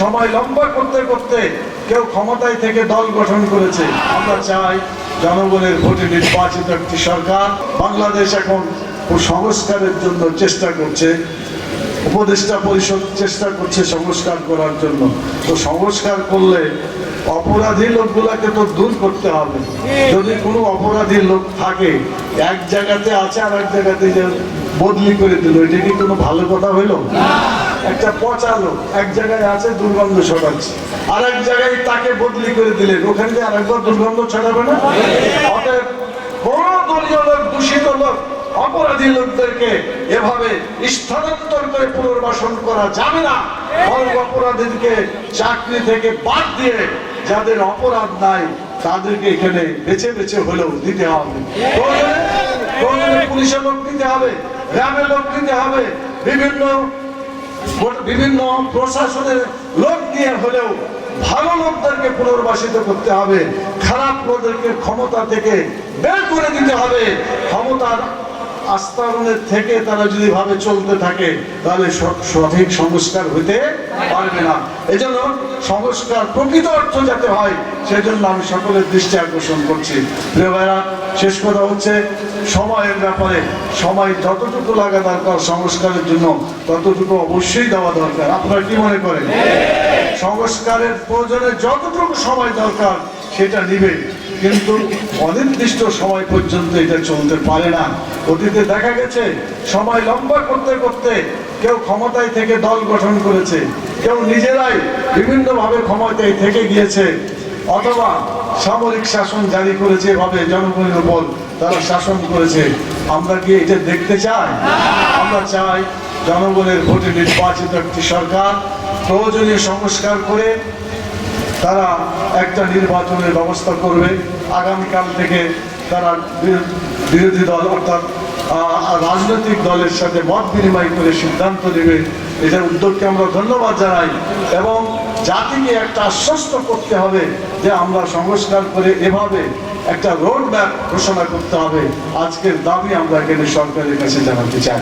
সময় লম্বা করতে করতে কেউ ক্ষমতায় থেকে দল গঠন করেছে। আমরা চাই জনগণের ভোটে নির্বাচিত একটি সরকার। বাংলাদেশ এখন সংস্কারের জন্য চেষ্টা করছে। উপদেষ্টা পরিষদ চেষ্টা করছে সংস্কার করার জন্য। তো সংস্কার করলে অপরাধী লোকগুলাকে তো দূর করতে হবে। যদি কোনো অপরাধী লোক থাকে, এক জায়গাতে আছে আর এক জায়গাতে বদলি করে দিল, এটা কি কোনো ভালো কথা হইল? একটা পচা লোক এক জায়গায় আছে দুর্গন্ধ ছড়াচ্ছে। আর এক জায়গায় তাকে বদলি করে দিলেন। ওখানে যে আরেকবার দুর্গন্ধ ছড়াবে না? কোন দলীয় লোক, দূষিত লোক, অপরাধী লোকদেরকে এভাবে স্থানান্তর করে পুনর্বাসন করা যাবে না। বরং অপরাধীদেরকে চাকরি থেকে বাদ দিয়ে যাদের অপরাধ নাই, তাদেরকে এখানে বেছে বেছে হলেও দিতে হবে। পুলিশের লোক দিতে হবে গ্রামের লোক দিতে হবে, বিভিন্ন বিভিন্ন প্রশাসনের লোক দিয়ে হলেও ভালো লোকদেরকে পুনর্বাসিত করতে হবে, খারাপ লোকদেরকে ক্ষমতা থেকে বের করে দিতে হবে, ক্ষমতার আস্তাবনের থেকে তারা যদি ভাবে চলতে থাকে তাহলে সঠিক সংস্কার হইতে পারবে না। এজন্য সংস্কার প্রকৃত অর্থ যাতে হয় সেজন্য আমি সকলের দৃষ্টি আকর্ষণ করছি। প্রিয় ভাইরা শেষ কথা হচ্ছে সময়ের ব্যাপারে সময় যতটুকু লাগা দরকার সংস্কারের জন্য ততটুকু অবশ্যই দেওয়া দরকার। আপনারা কি মনে করেন? সংস্কারের প্রয়োজনে যতটুকু সময় দরকার সেটা নিবে কিন্তু অনির্দিষ্ট সময় পর্যন্ত এটা চলতে পারে না। অতীতে দেখা গেছে, সময় লম্বা করতে করতে কেউ ক্ষমতায় থেকে দল গঠন করেছে, কেউ নিজেরাই বিভিন্নভাবে ক্ষমতায় থেকে গিয়েছে, অথবা সামরিক শাসন জারি করেছে, এভাবে জনগণের উপর তারা শাসন করেছে। আমরা কি এটা দেখতে চাই? আমরা চাই জনগণের ভোটে নির্বাচিত একটি সরকার প্রয়োজনীয় সংস্কার করে তারা একটা নির্বাচনের ব্যবস্থা করবে। আগামীকাল থেকে তারা বিরো- বিরোধী দল অর্থাৎ রাজনৈতিক দলের সাথে মত বিনিময় করে সিদ্ধান্ত নেবে। এদের উদ্যোগকে আমরা ধন্যবাদ জানাই এবং জাতিকে একটা আশ্বস্ত করতে হবে যে আমরা সংস্কার করে এভাবে একটা রোড ম্যাপ ঘোষণা করতে হবে। আজকের দাবি আমরা এখানে সরকারের কাছে জানাতে চাই।